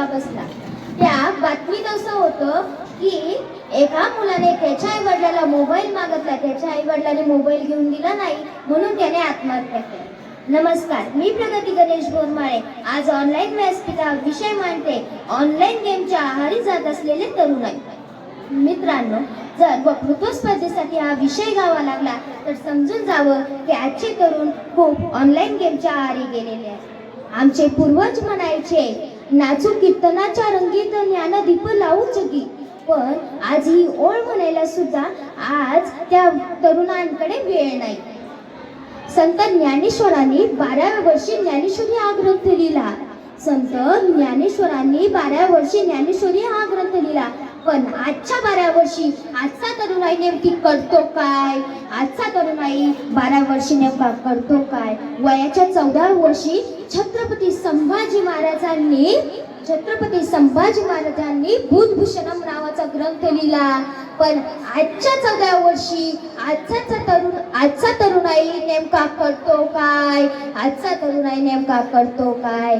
धक्का बसला? त्या बातमीत असं होतं की एका मुलाने त्याच्या आई वडिलाला मोबाईल मागितला. त्याच्या आई वडिलाने मोबाईल घेऊन दिला नाही म्हणून त्याने आत्महत्या केली. नमस्कार मी प्रगती गणेश बोरमाळे आज ऑनलाईन व्यासपीठा विषय मांडते. ऑनलाईन गेमच्या आहारी जात असलेले तरुणाई. मित्रांनो जर वक्तृत्व स्पर्धेसाठी हा विषय घ्यावा लागला तर समजून जावं की आजचे तरुण खूप ऑनलाईन गेमच्या आहारी गेलेले आहेत. आमचे पूर्वज म्हणायचे नाचू कीर्तनाच्या रंगीत ज्ञानदीप लावू जगी. पण आज ही ओळ म्हणायला सुद्धा आज त्या तरुणांकडे वेळ नाही. संत ज्ञानेश्वरांनी बाराव्या वर्षी ज्ञानेश्वरी हा ग्रंथ लिहिला. संत ज्ञानेश्वरांनी बाराव्या वर्षी ज्ञानेश्वरी हा ग्रंथ लिहिला. पण आजच्या बाराव्या वर्षी आजचा तरुणाई नेमकी करतो काय? आजचा तरुणाई बारा वर्षी नेमका करतो काय? वयाच्या चौदा वर्षी छत्रपती संभाजी महाराजांनी छत्रपती संभाजी महाराजांनी भूतभूषणम नावाचा ग्रंथ लिहिला. पण आजच्या चौदा वर्षी आजचा तरुण आजचा तरुणाई नेमका करतो काय? आजचा तरुणाई नेमका करतो काय?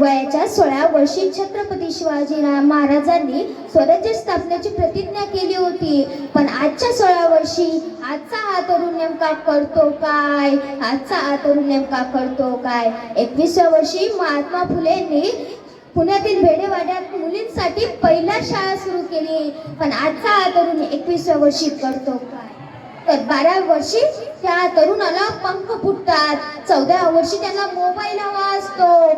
वयाच्या सोळा वर्षी छत्रपती शिवाजी महाराजांनी स्वराज्य स्थापनेची प्रतिज्ञा केली होती. पण आजच्या सोळा वर्षी आजचा हा तरुण नेमका करतो काय? आजचा हा तरुण नेमका करतो काय? एकविसव्या वर्षी महात्मा फुलेंनी पुण्यातील भेडेवाड्यात मुलींसाठी पहिला शाळा सुरू केली. पण आजचा हा तरुण एकविसव्या वर्षी करतो काय? तर बारा वर्षी त्या तरुणाला पंख फुटतात. चौदा वर्षी त्यांना मोबाईल हवा असतो.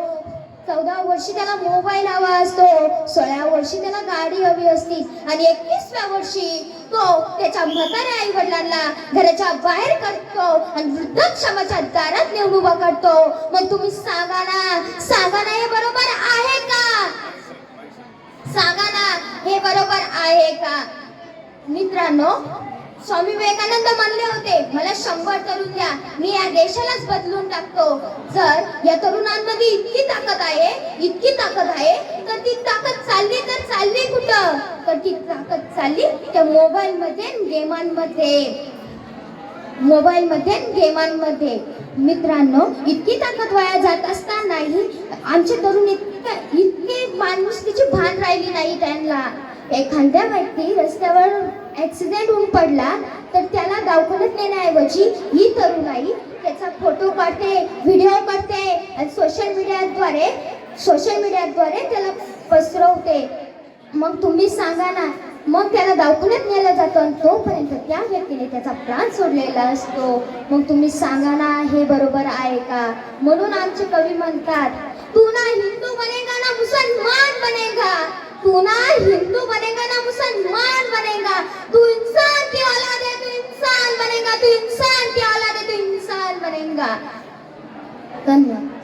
वर्षी त्याला मोबाईल हवा असतो सोळा वर्षी त्याला गाडी हवी असती आणि एकवीसव्या वर्षी तो त्याच्या म्हाताऱ्या आई वडिलांना घराच्या बाहेर करतो आणि वृद्धक्षमाच्या दारात नेऊन उभा करतो. मग तुम्ही सांगा ना सांगा ना हे बरोबर आहे का? सांगा ना हे बरोबर आहे का? मित्रांनो स्वामी विवेकानंद म्हणले होते मला शंभर तरुण द्या मी या देशालाच बदलून टाकतो. जर या तरुणांमध्ये इतकी ताकद आहे इतकी ताकद आहे तर ती ताकद चालली तर चालली कुठं? तर ती ताकद चालली त्या मोबाईल मध्ये गेमांमध्ये. मोबाईल मध्ये गेमांमध्ये. मित्रांनो इतकी ताकद वाया जात असतानाही आमचे तरुण इतके इतके माणुसकीची भान राहिली नाही त्यांना. एखाद्या व्यक्ती रस्त्यावर ऍक्सिडेंट होऊन पडला तर त्याला दवाखान्यात नेण्याऐवजी ही तरुणाई त्याचा फोटो काढते व्हिडिओ काढते आणि सोशल मीडियाद्वारे सोशल मीडियाद्वारे त्याला पसरवते. मग तुम्ही सांगा ना मग त्याला दवाखान्यात नेलं जातं आणि तोपर्यंत त्या व्यक्तीने त्याचा प्राण सोडलेला असतो. मग तुम्ही सांगा ना हे बरोबर आहे का? म्हणून आमचे कवी म्हणतात तू ना हिंदू बनेगा ना मुसलमान? तू ना हिंदू बनेगा ना मुसलमान बनेगा। तू इंसान की औलाद है तू इंसान बनेगा तू इंसान की औलाद है तू इंसान बनेगा। धन्यवाद।